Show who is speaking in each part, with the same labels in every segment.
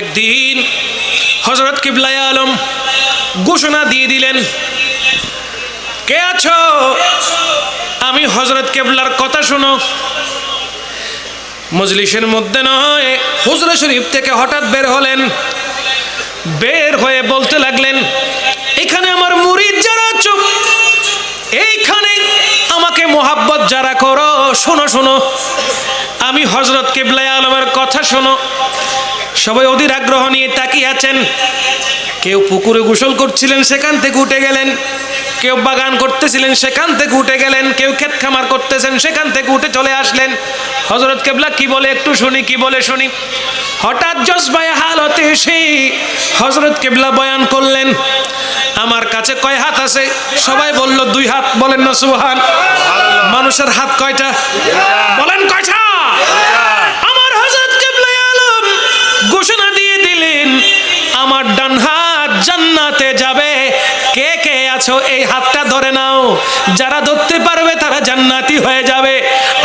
Speaker 1: একদিন হজরত কিবলাই আলম ঘোষণা দিয়ে দিলেন, কে আছো? আমি হজরত কেবলার কথা শোনো। মজলিসের মধ্যে নয়, হুজরা শরীফ থেকে হঠাৎ বের হলেন, বের হয়ে বলতে লাগলেন, এখানে আমার মুরিদ যারা চুপ এইখানে আমাকে মোহাব্বত যারা করো, শোনো শোনো। আমি হজরত কেবলাই আলমের কথা শোনো। সবাই অধীর আগ্রহ নিয়ে তাকিয়ে আছেন। কেউ পুকুরে গোসল করছিলেন, সেখান থেকে উঠে গেলেন। কেউ বাগান করতেছিলেন, সেখান থেকে উঠে গেলেন। কেউ ক্ষেত খামার করতেছেন, সেখান থেকে উঠে চলে আসলেন। হজরত কেবলা কি বলে, একটু শুনি, কি বলে শুনি। হঠাৎ জস জজবায় হালতে এসে হজরত কেবলা বয়ান করলেন, আমার কাছে কয় হাত আছে? সবাই বলল, দুই হাত। বলেন না সুহান মানুষের হাত কয়টা? বলেন কয়টা? কে কে আছো এই হাতটা ধরে নাও। যারা ধরতে পারবে তারা জান্নাতি হয়ে যাবে।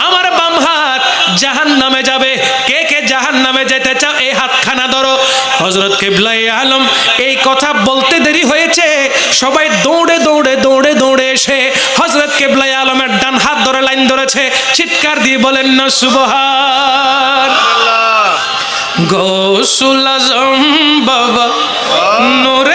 Speaker 1: আমার বাম হাত জাহান নামে যাবে। কে কে জাহান নামে যেতে চাও এই হাতখানা ধরো। হজরত কেবলাই আলম এই কথা বলতে দেরি হয়েছে। সবাই দৌড়ে দৌড়ে দৌড়ে দৌড়ে এসে হজরত কেবলাই আলমের ডান হাত ধরে লাইন ধরেছে। চিৎকার দিয়ে বলেন না সুবহান। গৌসুল আজম বাবা নোরে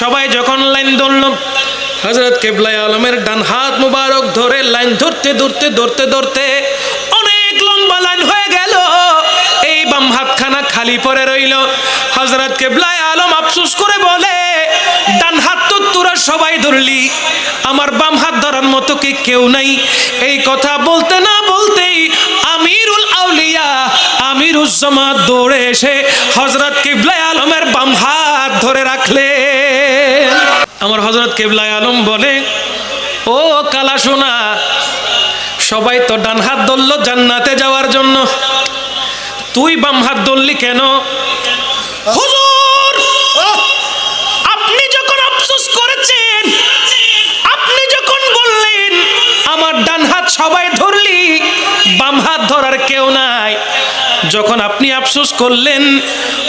Speaker 1: সবাই যখন লাইন ধরল হজরত কেবলাই আলমের ডান হাত মুবারক ধরে লাইন ধরতে ধরতে ধরতে ধরতে অনেক লম্বা লাইন হয়ে গেল। এই বাম হাতখানা খালি পড়ে রইল। হজরত কেবলাই আলম আফসোস করে বলে, ডান হাত তো তোরা সবাই ধরলি, আমার বাম হাত ধরার মতো কি কেউ নাই। এই কথা বলতে না বলতেই আমিরুল আউলিয়া আমিরুজ্জামা দৌড়ে এসে হজরত কিবলাই আলমের বাম হাত ধরে রাখলে আমার হজরত কিবলাই আলম বলে, ও কালা সোনা, সবাই তো ডান হাত ধরলো জান্নাতে যাওয়ার জন্য। তুই বাম হাত ধরলি কেন? আপনি যখন আফসোস করেছেন, আপনি যখন বললেন, আমার ডান হাত সবাই ধরলি, বাম হাত ধরার কেউ নাই। যখন আপনি আফসোস করলেন,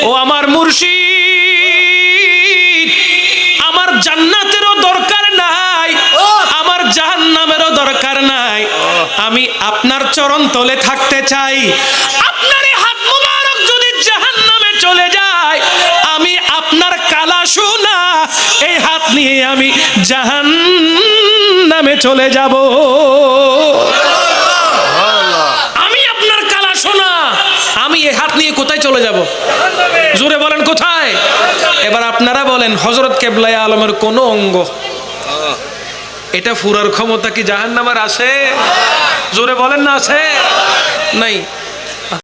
Speaker 1: ও আমার মুর্শিদ জান্নাতেরও দরকার নাই। আমার জাহান্নামেরও দরকার নাই। আমি আপনার চরণ তলে থাকতে চাই। আপনার হাত মুবারক যদি জাহান্নামে চলে যায় আমি আপনার কালা শোনা এই হাত নিয়ে আমি জাহান নামে চলে যাব আমি আপনার কালা সোনা আমি এই হাত নিয়ে কোথায় চলে যাব? জোরে বলেন, কোথায়? এবার আপনারা বলেন হজরত কেবলাই আলমের কোন অঙ্গ? এটা ফুরার ক্ষমতা কি জাহান্নামার আছে? জোরে বলেন না, আছে? নাই।